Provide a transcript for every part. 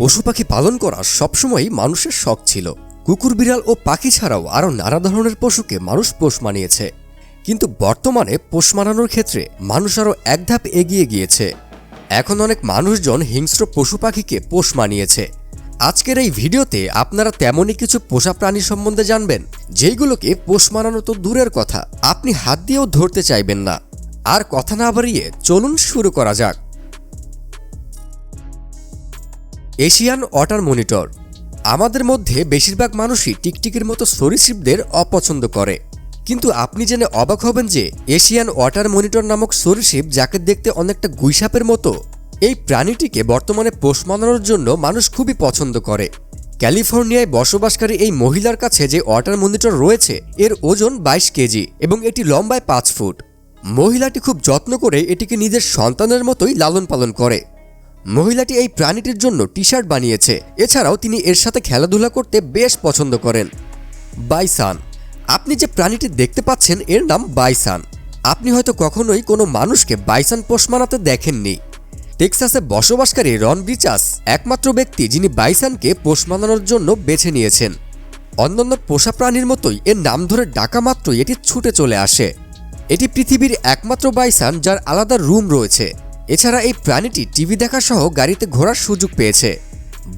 পশু পাখি পালন করা সবসময়ই মানুষের শখ ছিল। কুকুর, বিড়াল ও পাখি ছাড়াও আরও নানা ধরনের পশুকে মানুষ পোষ মানিয়েছে। কিন্তু বর্তমানে পোষ মানানোর ক্ষেত্রে মানুষ আরও এক ধাপ এগিয়ে গিয়েছে। এখন অনেক মানুষজন হিংস্র পশু পাখিকে পোষ মানিয়েছে। আজকের এই ভিডিওতে আপনারা তেমনই কিছু পোষা প্রাণী সম্বন্ধে জানবেন, যেইগুলোকে পোষ মানানো তো দূরের কথা। আপনি হাত দিয়েও ধরতে চাইবেন না। আর কথা না বাড়িয়ে চলুন শুরু করা যাক। Asian water monitor. আমাদের মধ্যে বেশিরভাগ মানুষই টিকটিকির মতো সরীসৃপদের অপছন্দ করে। কিন্তু আপনি জেনে অবাক হবেন যে এশিয়ান ওয়াটার মনিটর নামক সরীসৃপ যাকে দেখতে অনেকটা গুইসাপের মতো, এই প্রাণীটিকে বর্তমানে পোষ মানানোর জন্য মানুষ খুবই পছন্দ করে। ক্যালিফোর্নিয়ায় বসবাসকারী এই মহিলার কাছে যে ওয়াটার মনিটর রয়েছে, এর ওজন বাইশ কেজি এবং এটি লম্বায় পাঁচ ফুট। মহিলাটি খুব যত্ন করে এটিকে নিজের সন্তানের মতোই লালন পালন করে। মহিলাটি এই প্রাণীটির জন্য টি শার্ট বানিয়েছে। এছাড়াও তিনি এর সাথে খেলাধুলা করতে বেশ পছন্দ করেন। বাইসান। আপনি যে প্রাণীটি দেখতে পাচ্ছেন, এর নাম বাইসান। আপনি হয়তো কখনোই কোনো মানুষকে বাইসান পোষ মানাতে দেখেননি। টেক্সাসে বসবাসকারী রন ব্রিচাস একমাত্র ব্যক্তি যিনি বাইসানকে পোষ মানানোর জন্য বেছে নিয়েছেন। অন্যান্য পোষা প্রাণীর মতোই এর নাম ধরে ডাকা মাত্রই এটি ছুটে চলে আসে। এটি পৃথিবীর একমাত্র বাইসান যার আলাদা রুম রয়েছে। এছাড়া এই প্রাণীটি টিভি দেখা সহ গাড়িতে ঘোরার সুযোগ পেয়েছে।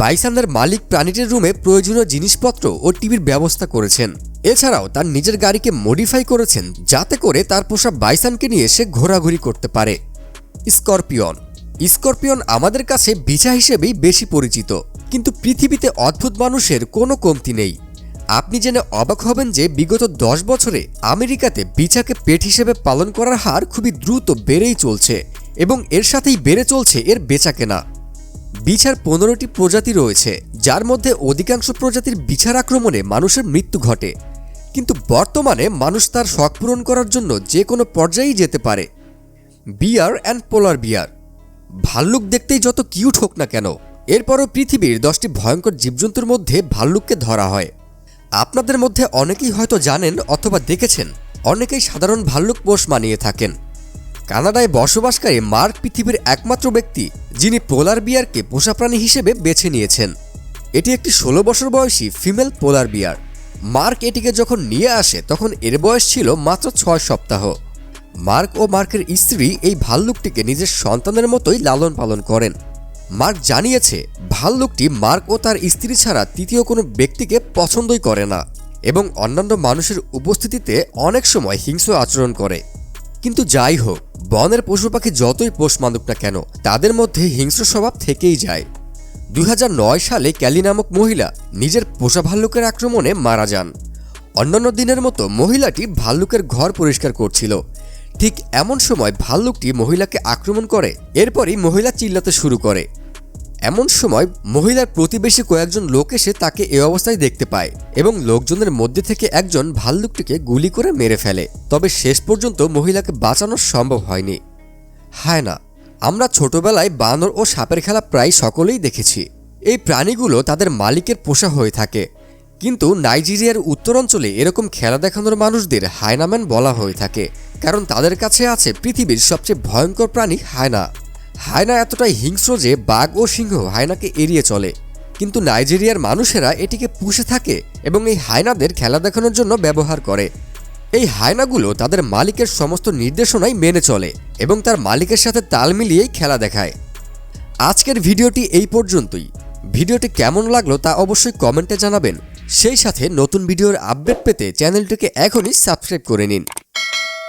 বাইসানের মালিক প্রাণীটির রুমে প্রয়োজনীয় জিনিসপত্র ও টিভির ব্যবস্থা করেছেন। এছাড়াও তার নিজের গাড়িকে মডিফাই করেছেন যাতে করে তার পোষা বাইসানকে নিয়ে সে ঘোরাঘুরি করতে পারে। স্করপিয়ন। স্করপিয়ন আমাদের কাছে বিছা হিসেবেই বেশি পরিচিত, কিন্তু পৃথিবীতে অদ্ভুত মানুষের কোনো কমতি নেই। আপনি জেনে অবাক হবেন যে বিগত দশ বছরে আমেরিকাতে বিছাকে পেট হিসেবে পালন করার হার খুবই দ্রুত বেড়েই চলছে। এবং এর সাথেই বেড়ে চলছে এর বেচাকেনা। বিছার পনেরোটি প্রজাতি রয়েছে, যার মধ্যে অধিকাংশ প্রজাতির বিছার আক্রমণে মানুষের মৃত্যু ঘটে। কিন্তু বর্তমানে মানুষ তার শখ পূরণ করার জন্য যে কোনো পর্যায়েই যেতে পারে। Bear and polar bear. ভাল্লুক দেখতেই যত কিউট হোক না কেন, এরপরও পৃথিবীর দশটি ভয়ঙ্কর জীবজন্তুর মধ্যে ভাল্লুককে ধরা হয়। আপনাদের মধ্যে অনেকেই হয়তো জানেন অথবা দেখেছেন, অনেকেই সাধারণ ভাল্লুক পোষ মানিয়ে থাকেন। কানাডায় বসবাসকারী মার্ক পৃথিবীর একমাত্র ব্যক্তি, যিনি পোলার বিয়ারকে পোষা প্রাণী হিসেবে বেছে নিয়েছেন। এটি একটি ষোলো বছর বয়সী ফিমেল পোলার বিয়ার। মার্ক এটিকে যখন নিয়ে আসে, তখন এর বয়স ছিল মাত্র ছয় সপ্তাহ। মার্ক ও মার্কের স্ত্রী এই ভাল্লুকটিকে নিজের সন্তানের মতোই লালন পালন করেন। মার্ক জানিয়েছে, ভাল্লুকটি মার্ক ও তার স্ত্রী ছাড়া তৃতীয় কোনো ব্যক্তিকে পছন্দই করে না এবং অন্যান্য মানুষের উপস্থিতিতে অনেক সময় হিংস্র আচরণ করে। কিন্তু যাই হোক বনের পশু পাখি যতই পোষ মানুক না কেন, তাদের মধ্যে হিংস্র স্বভাব থেকেই যায়। দুই হাজার নয় সালে ক্যালি নামক মহিলা নিজের পোষা ভাল্লুকের আক্রমণে মারা যান। অন্যান্য দিনের মতো মহিলাটি ভাল্লুকের ঘর পরিষ্কার করছিল। ঠিক এমন সময় ভাল্লুকটি মহিলাকে আক্রমণ করে, এরপরই মহিলা চিল্লাতে শুরু করে। এমন সময় মহিলার প্রতিবেশী কয়েকজন লোক এসে তাকে এ অবস্থায় দেখতে পায় এবং লোকজনের মধ্যে থেকে একজন ভাল্লুকটিকে গুলি করে মেরে ফেলে। তবে শেষ পর্যন্ত মহিলাকে বাঁচানো সম্ভব হয়নি। হায় না, আমরা ছোটবেলায় বানর ও সাপের খেলা প্রায় সকলেই দেখেছি। এই প্রাণীগুলো তাদের মালিকের পোষা হয়ে থাকে। কিন্তু নাইজেরিয়ার উত্তরাঞ্চলে এরকম খেলা দেখানোর মানুষদের হায়নাম্যান বলা হয়ে থাকে। কারণ তাদের কাছে আছে পৃথিবীর সবচেয়ে ভয়ঙ্কর প্রাণী হায়না। হায়না এতটাই হিংস্র যে বাঘ ও সিংহ হায়নাকে এড়িয়ে চলে। কিন্তু নাইজেরিয়ার মানুষেরা এটিকে পুষে থাকে এবং এই হায়নাদের খেলা দেখানোর জন্য ব্যবহার করে। এই হায়নাগুলো তাদের মালিকের সমস্ত নির্দেশনাই মেনে চলে এবং তার মালিকের সাথে তাল মিলিয়েই খেলা দেখায়। আজকের ভিডিওটি এই পর্যন্তই। ভিডিওটি কেমন লাগল তা অবশ্যই কমেন্টে জানাবেন। সেই সাথে নতুন ভিডিওর আপডেট পেতে চ্যানেলটিকে এখনই সাবস্ক্রাইব করে নিন।